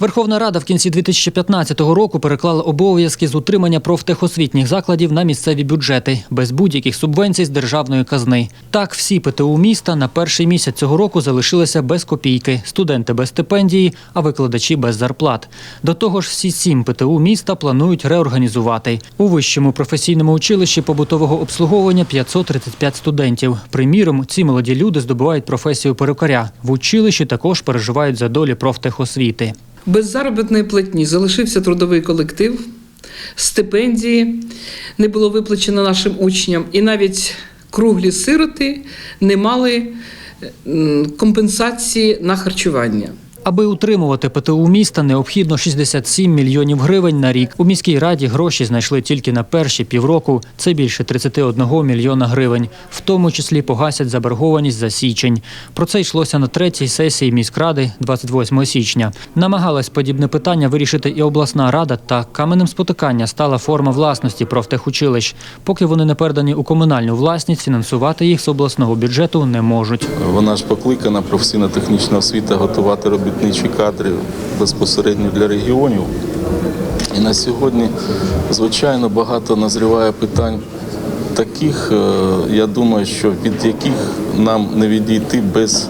Верховна Рада в кінці 2015 року переклала обов'язки з утримання профтехосвітніх закладів на місцеві бюджети без будь-яких субвенцій з державної казни. Так, всі ПТУ міста на перший місяць цього року залишилися без копійки, студенти без стипендії, а викладачі без зарплат. До того ж, всі сім ПТУ міста планують реорганізувати. У вищому професійному училищі побутового обслуговування 535 студентів. Приміром, ці молоді люди здобувають професію перукаря. В училищі також переживають за долі профтехосвіти. Без заробітної платні залишився трудовий колектив, стипендії не було виплачено нашим учням, і навіть круглі сироти не мали компенсації на харчування. Аби утримувати ПТУ міста, необхідно 67 мільйонів гривень на рік. У міській раді гроші знайшли тільки на перші півроку. Це більше 31 мільйона гривень. В тому числі погасять заборгованість за січень. Про це йшлося на третій сесії міськради 28 січня. Намагалась подібне питання вирішити і обласна рада. Та каменем спотикання стала форма власності профтехучилищ. Поки вони не передані у комунальну власність, фінансувати їх з обласного бюджету не можуть. Вона ж покликана професійно-технічна освіта готувати робітничі кадри безпосередньо для регіонів. І на сьогодні, звичайно, багато назріває питань таких, е, я думаю, що від яких нам не відійти без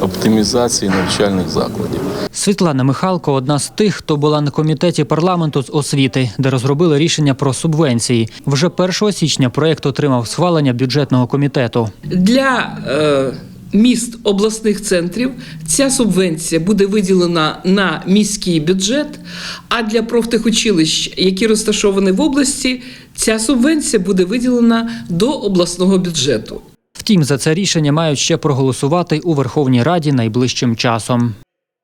оптимізації навчальних закладів. Світлана Михалко одна з тих, хто була на комітеті парламенту з освіти, де розробили рішення про субвенції. Вже 1 січня проект отримав схвалення бюджетного комітету. Для е, міст обласних центрів ця субвенція буде виділена на міський бюджет, а для профтехучилищ, які розташовані в області, ця субвенція буде виділена до обласного бюджету. Втім, за це рішення мають ще проголосувати у Верховній Раді найближчим часом.